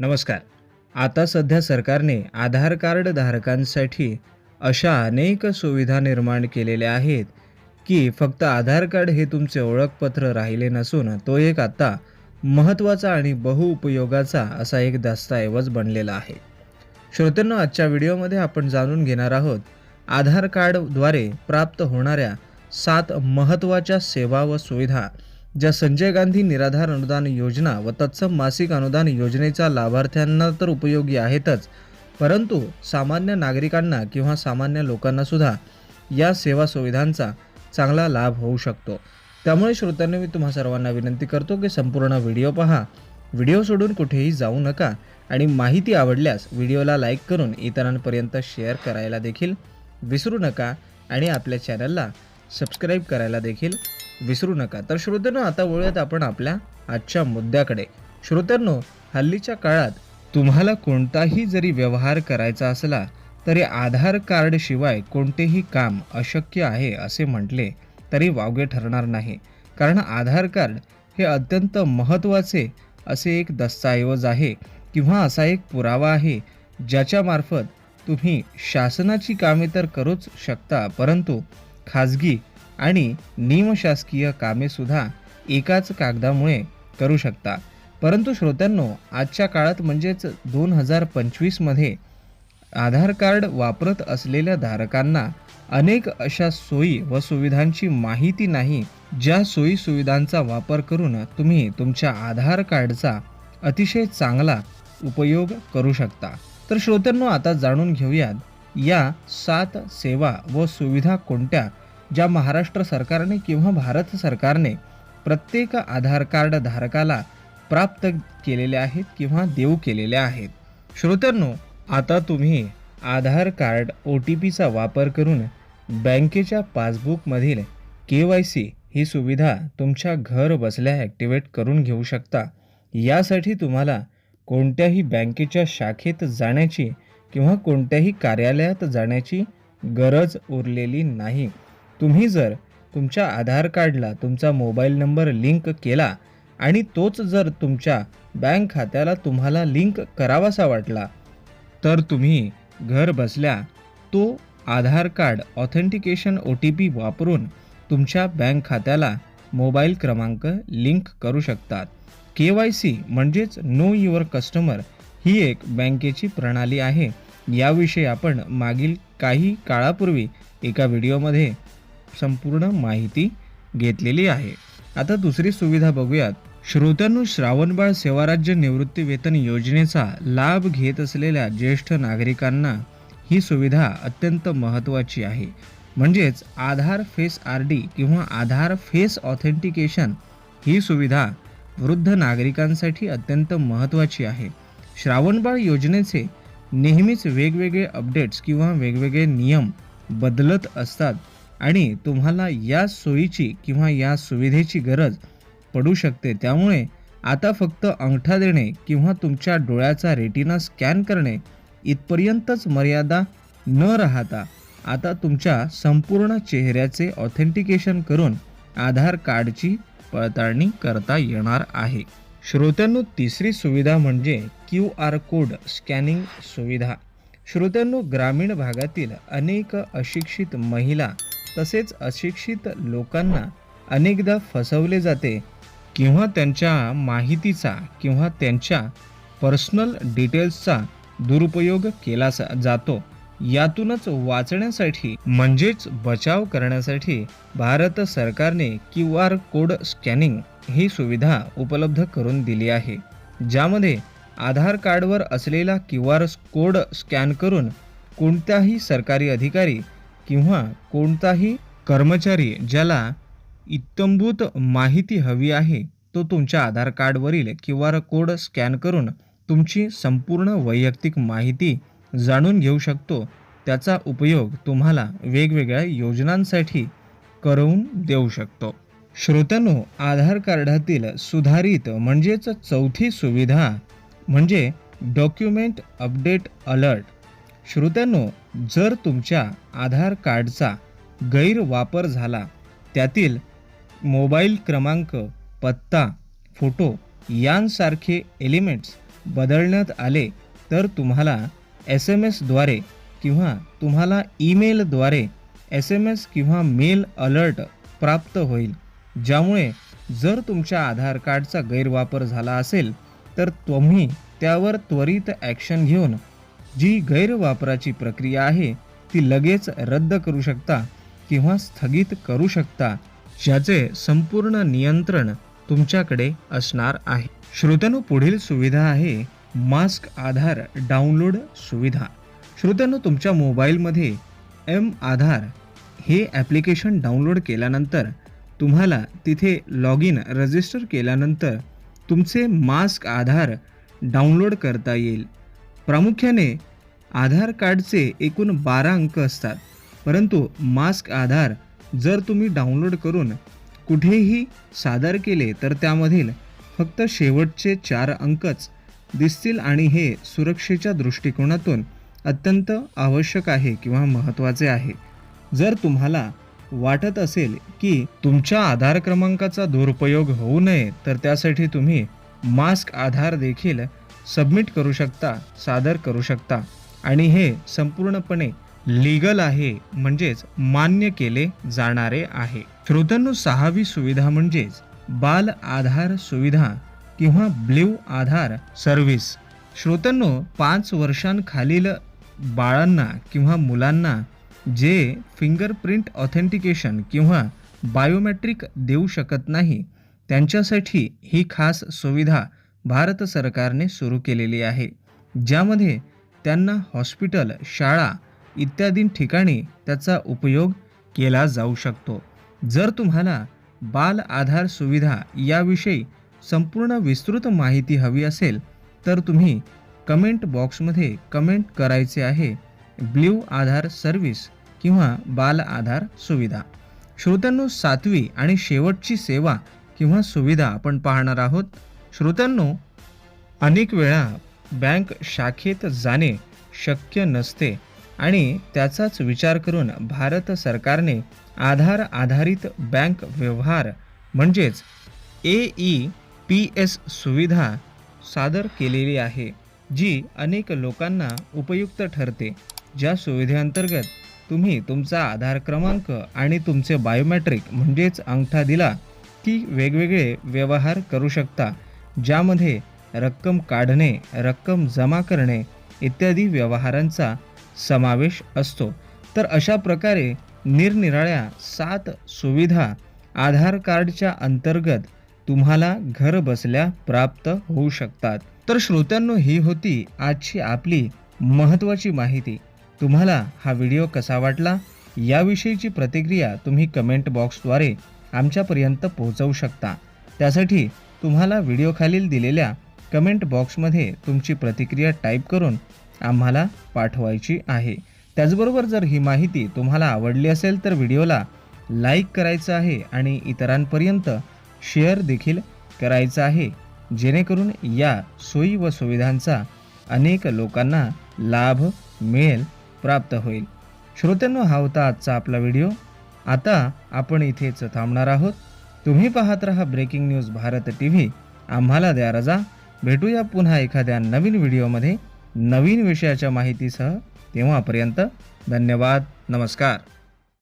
नमस्कार. आता सध्या सरकारने आधार कार्ड धारकांसाठी अशा अनेक सुविधा निर्माण केलेल्या आहेत की फक्त आधार कार्ड हे तुमचे ओळखपत्र राहिले नसून तो एक आता महत्त्वाचा आणि बहुउपयोगाचा असा एक दस्तऐवज बनलेला आहे. श्रोत्यांनो आजच्या व्हिडिओमध्ये आपण जाणून घेणार आहोत आधार कार्डद्वारे प्राप्त होणाऱ्या सात महत्त्वाच्या सेवा व सुविधा. ज्या संजय गांधी निराधार अनुदान योजना व तत्सम मासिक अनुदान योजनेचा लाभार्थ्यांना तर उपयोगी आहेतच परंतु सामान्य नागरिकांना किंवा सामान्य लोकांना सुद्धा या सेवा सुविधांचा चांगला लाभ होऊ शकतो. त्यामुळे श्रोत्यांनी मी तुम्हा सर्वांना विनंती करतो की संपूर्ण व्हिडिओ पहा. व्हिडिओ सोडून कुठेही जाऊ नका आणि माहिती आवडल्यास व्हिडिओला लाईक करून इतरांपर्यंत शेअर करायला देखील विसरू नका आणि आपल्या चॅनलला सबस्क्राईब करायला देखील विसरू नका. तर श्रोत्यांनो आता वळूयात आपण आपल्या आजच्या मुद्द्याकडे. श्रोत्यांनो हल्लीच्या काळात तुम्हाला कोणताही जरी व्यवहार करायचा असला तरी आधार कार्डशिवाय कोणतेही काम अशक्य आहे असे म्हटले तरी वावगे ठरणार नाही. कारण आधार कार्ड हे अत्यंत महत्त्वाचे असे एक दस्तऐवज आहे किंवा असा एक पुरावा आहे ज्याच्यामार्फत तुम्ही शासनाची कामे तर करूच शकता परंतु खाजगी आणि निमशासकीय कामेसुद्धा एकाच कागदामुळे करू शकता. परंतु श्रोत्यांनो आजच्या काळात म्हणजेच दोन हजार पंचवीसमध्ये आधार कार्ड वापरत असलेल्या धारकांना अनेक अशा सोयी व सुविधांची माहिती नाही ज्या सोयी सुविधांचा वापर करून तुम्ही तुमच्या आधार कार्डचा अतिशय चांगला उपयोग करू शकता. तर श्रोत्यांनो आता जाणून घेऊयात या सात सेवा व सुविधा कोणत्या ज्या महाराष्ट्र सरकारने किंवा भारत सरकारने प्रत्येक आधार कार्ड धारकाला प्राप्त केलेल्या आहेत किंवा देऊ केलेल्या आहेत. श्रोत्यांनो आता तुम्ही आधार कार्ड ओ टी पीचा वापर करून बँकेच्या पासबुकमधील के वाय सी ही सुविधा तुमच्या घर बसल्या ॲक्टिवेट करून घेऊ शकता. यासाठी तुम्हाला कोणत्याही बँकेच्या शाखेत जाण्याची किंवा कोणत्याही कार्यालयात जाण्याची गरज उरलेली नाही. तुम्ही जर तुमच्या आधार कार्डला तुमचा मोबाईल नंबर लिंक केला आणि तोच जर तुमच्या बँक खात्याला तुम्हाला लिंक करावासा वाटला तर तुम्ही घर बसल्या तो Aadhaar card authentication O T P वापरून तुमच्या बँक खात्याला मोबाईल क्रमांक लिंक करू शकतात. के वाय सी म्हणजेच नो युअर कस्टमर ही एक बँकेची प्रणाली आहे. याविषयी आपण मागील काही काळापूर्वी एका व्हिडिओमध्ये संपूर्ण माहिती घेतलेली आहे. आता दुसरी सुविधा बघूयात. श्रोत्यांनो श्रावणबाळ सेवाराज्य निवृत्ती वेतन योजनेचा लाभ घेत असलेल्या ज्येष्ठ नागरिकांना ही सुविधा अत्यंत महत्त्वाची आहे. म्हणजेच आधार फेस आर डी किंवा आधार फेस ऑथेंटिकेशन ही सुविधा वृद्ध नागरिकांसाठी अत्यंत महत्त्वाची आहे. श्रावणबाळ योजनेचे नेहमीच वेगवेगळे अपडेट्स किंवा वेगवेगळे नियम बदलत असतात. आणि तुम्हाला या सोयीची किंवा या सुविधेची गरज पडू शकते. त्यामुळे आता फक्त अंगठा देणे किंवा तुमच्या डोळ्याचा रेटिना स्कॅन करणे इथपर्यंतच मर्यादा न राहता आता तुमच्या संपूर्ण चेहऱ्याचे ऑथेंटिकेशन करून आधार कार्डची पडताळणी करता येणार आहे. श्रोत्यांनो तिसरी सुविधा म्हणजे क्यू आर कोड स्कॅनिंग सुविधा. श्रोत्यांनो ग्रामीण भागातील अनेक अशिक्षित महिला तसेच अशिक्षित लोकांना अनेकदा फसवले जाते. किंवा त्यांच्या माहितीचा किंवा त्यांच्या पर्सनल डिटेल्सचा दुरुपयोग केला सा- जातो. यातूनच वाचण्यासाठी म्हणजेच बचाव करण्यासाठी भारत सरकारने क्यू आर कोड स्कॅनिंग ही सुविधा उपलब्ध करून दिली आहे. ज्यामध्ये आधार कार्डवर असलेला क्यू आर कोड स्कॅन करून कोणताही सरकारी अधिकारी किंवा कोणताही कर्मचारी ज्याला इत्यंभूत माहिती हवी आहे तो तुमच्या आधार कार्डवरील क्यू आर कोड स्कॅन करून तुमची संपूर्ण वैयक्तिक माहिती जाणून घेऊ शकतो. त्याचा उपयोग तुम्हाला वेगवेगळ्या योजनांसाठी करून देऊ शकतो. श्रोत्यांनो आधार कार्डातील सुधारित म्हणजेच चौथी सुविधा म्हणजे डॉक्युमेंट अपडेट अलर्ट. श्रोत्यांनो जर तुमच्या आधार कार्डचा गैरवापर झाला त्यातील मोबाईल क्रमांक पत्ता फोटो यांसारखे एलिमेंट्स बदलण्यात आले तर तुम्हाला एस एम एसद्वारे किंवा तुम्हाला ईमेलद्वारे एस एम एस किंवा मेल अलर्ट प्राप्त होईल. ज्यामुळे जर तुमच्या आधार कार्डचा गैरवापर झाला असेल तर तुम्ही त्यावर त्वरित ॲक्शन घेऊन जी गैरवापराची प्रक्रिया आहे ती लगेच रद्द करू शकता किंवा स्थगित करू शकता ज्याचे संपूर्ण नियंत्रण तुमच्याकडे असणार आहे. श्रोत्यानो पुढील सुविधा आहे मास्क आधार डाउनलोड सुविधा. श्रोत्यानो तुमच्या मोबाईलमध्ये एम आधार हे ॲप्लिकेशन डाउनलोड केल्यानंतर तुम्हाला तिथे लॉग इन रजिस्टर केल्यानंतर तुमचे मास्क आधार डाउनलोड करता येईल. प्रामुख्याने आधार कार्डचे एकूण बारा अंक असतात. परंतु मास्क आधार जर तुम्ही डाउनलोड करून कुठेही सादर केले तर त्यामधील फक्त शेवटचे चार अंकच दिसतील आणि हे सुरक्षेच्या दृष्टिकोनातून अत्यंत आवश्यक आहे किंवा महत्त्वाचे आहे. जर तुम्हाला वाटत असेल की तुमच्या आधार क्रमांकाचा दुरुपयोग होऊ नये तर त्यासाठी तुम्ही मास्क आधार देखील सबमिट करू शकता सादर करू शकता. आणि हे संपूर्णपणे लीगल आहे म्हणजेच मान्य केले जाणारे आहे. श्रोत्यांनो सहावी सुविधा म्हणजेच बाल आधार सुविधा किंवा ब्ल्यू आधार सर्व्हिस. श्रोत्यांनो पाच वर्षांखालील बाळांना किंवा मुलांना जे फिंगरप्रिंट ऑथेंटिकेशन किंवा बायोमेट्रिक देऊ शकत नाही त्यांच्यासाठी ही खास सुविधा भारत सरकारने सुरू केलेली आहे. ज्यामध्ये त्यांना हॉस्पिटल शाळा इत्यादी ठिकाणी त्याचा उपयोग केला जाऊ शकतो. जर तुम्हाला बाल आधार सुविधा याविषयी संपूर्ण विस्तृत माहिती हवी असेल तर तुम्ही कमेंट बॉक्समध्ये कमेंट करायचे आहे ब्ल्यू आधार सर्व्हिस किंवा बाल आधार सुविधा. श्रोत्यांनो सातवी आणि शेवटची सेवा किंवा सुविधा आपण पाहणार आहोत. श्रोत्यांनो अनेक वेळा बँक शाखेत जाणे शक्य नसते आणि त्याचाच विचार करून भारत सरकारने आधार आधारित बँक व्यवहार म्हणजेच ए ई पी एस सुविधा सादर केलेली आहे जी अनेक लोकांना उपयुक्त ठरते. ज्या सुविधेअंतर्गत तुम्ही तुमचा आधार क्रमांक आणि तुमचे बायोमॅट्रिक म्हणजेच अंगठा दिला की वेगवेगळे व्यवहार करू शकता. ज्यामध्ये रक्कम काढणे रक्कम जमा करणे इत्यादी व्यवहारांचा समावेश असतो. तर अशा प्रकारे निरनिराळ्या सात सुविधा आधार कार्डच्या अंतर्गत तुम्हाला घर बसल्या प्राप्त होऊ शकतात. तर श्रोत्यांनो ही होती आजची आपली महत्त्वाची माहिती. तुम्हाला हा व्हिडिओ कसा वाटला? याविषयीची प्रतिक्रिया तुम्ही कमेंट बॉक्सद्वारे आमच्यापर्यंत पोहोचवू शकता. त्यासाठी तुम्हाला व्हिडिओखालील दिलेल्या कमेंट बॉक्समध्ये तुमची प्रतिक्रिया टाईप करून आम्हाला पाठवायची आहे. त्याचबरोबर जर ही माहिती तुम्हाला आवडली असेल तर व्हिडिओला लाईक करायचं आहे आणि इतरांपर्यंत शेअर देखील करायचं आहे. जेणेकरून या सोयी व सुविधांचा अनेक लोकांना लाभ मिळेल प्राप्त होईल. श्रोत्यांनो हा होता आजचा आपला व्हिडिओ. आता आपण इथेच थांबणार आहोत. तुम्ही पाहत रहा breaking news Bharat T V आम्हाला द्या रजा. भेटूया पुन्हा एखाद्या नवीन व्हिडिओमध्ये. नवीन विषयाच्या माहितीसह तेव्हापर्यंत धन्यवाद नमस्कार.